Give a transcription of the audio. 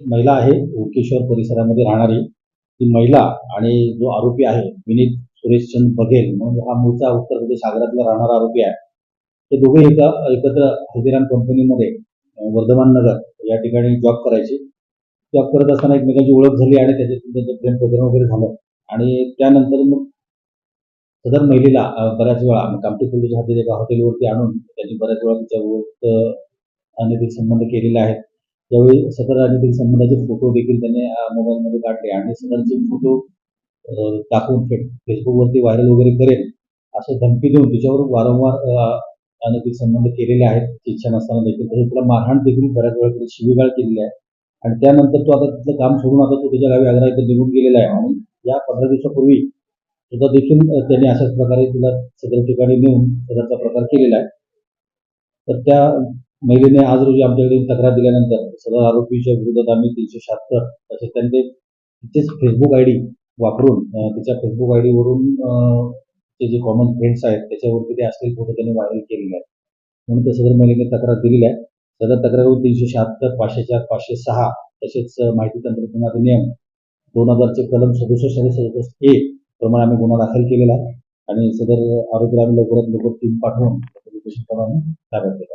महिला आहे ओकेश्वर परिसरामध्ये राहणारी ती महिला आणि जो आरोपी आहे विनीत सुरेशचंद बघेल म्हणून हा मूळचा उत्तर म्हणजे प्रदेश आग्र्यातला राहणारा आरोपी आहे. हे दोघे एका एकत्र हल्दीराम कंपनीमध्ये वर्धमान नगर या ठिकाणी जॉब करायचे. जॉब करत असताना एकमेकांची ओळख झाली आणि त्याच्यातून त्यांचं प्रेम प्रकरण वगैरे झालं. आणि त्यानंतर मग सदर महिलेला बऱ्याच वेळा म्हणजे कामठी पोलीस हद्दीत एका हॉटेलवरती आणून त्यांनी बऱ्याच वेळा तिच्या अनैतिक संबंध केलेले आहेत. त्यावेळी सदर अनैतिक संबंधाचे फोटो देखील त्याने मोबाईलमध्ये काढले. आणि सदरचे फोटो टाकून फे फेसबुकवरती व्हायरल वगैरे करेल असं धमकी देऊन तिच्यावर वारंवार अं, संबंध केलेले आहेत. इच्छा नसताना देखील. तसेच तिला मारहाण देखील बऱ्याच वेळा शिवीगाळ केलेली आहे. आणि त्यानंतर तो आता तिथलं काम सोडून आता तो त्याच्या गावी आग्रा इथं निघून गेलेला आहे. आणि या पंधरा दिवसापूर्वी सुद्धा देखील त्यांनी अशाच प्रकारे तिला सदर ठिकाणी नेऊन सदरचा प्रकार केलेला आहे. तर त्या महिलेने आज रोजी आमच्याकडे तक्रार दिल्यानंतर सदर आरोपीच्या विरोधात आम्ही तीनशे शहात्तर तसेच त्यांचे तिथेच फेसबुक आय डी वापरून तिच्या फेसबुक आय डीवरून ते जे कॉमन फ्रेंड्स आहेत त्याच्यावरती ते असलेले फोटो त्यांनी व्हायरल केलेले आहेत. म्हणून त्या सदर महिलेने तक्रार दिलेली आहे. सदर तक्रारीवर तीनशे शहात्तर पाचशे चार पाचशे सहा तसेच माहिती तंत्रज्ञान अधिनियम दोन हजारचे कलम सदुसष्ट आणि सदुसष्ट ए प्रमाणे आम्ही गुन्हा दाखल केलेला आहे. आणि सदर आरोपीला आम्ही लवकरात लवकर टीम पाठवून प्रमाणे ताब्यात घेत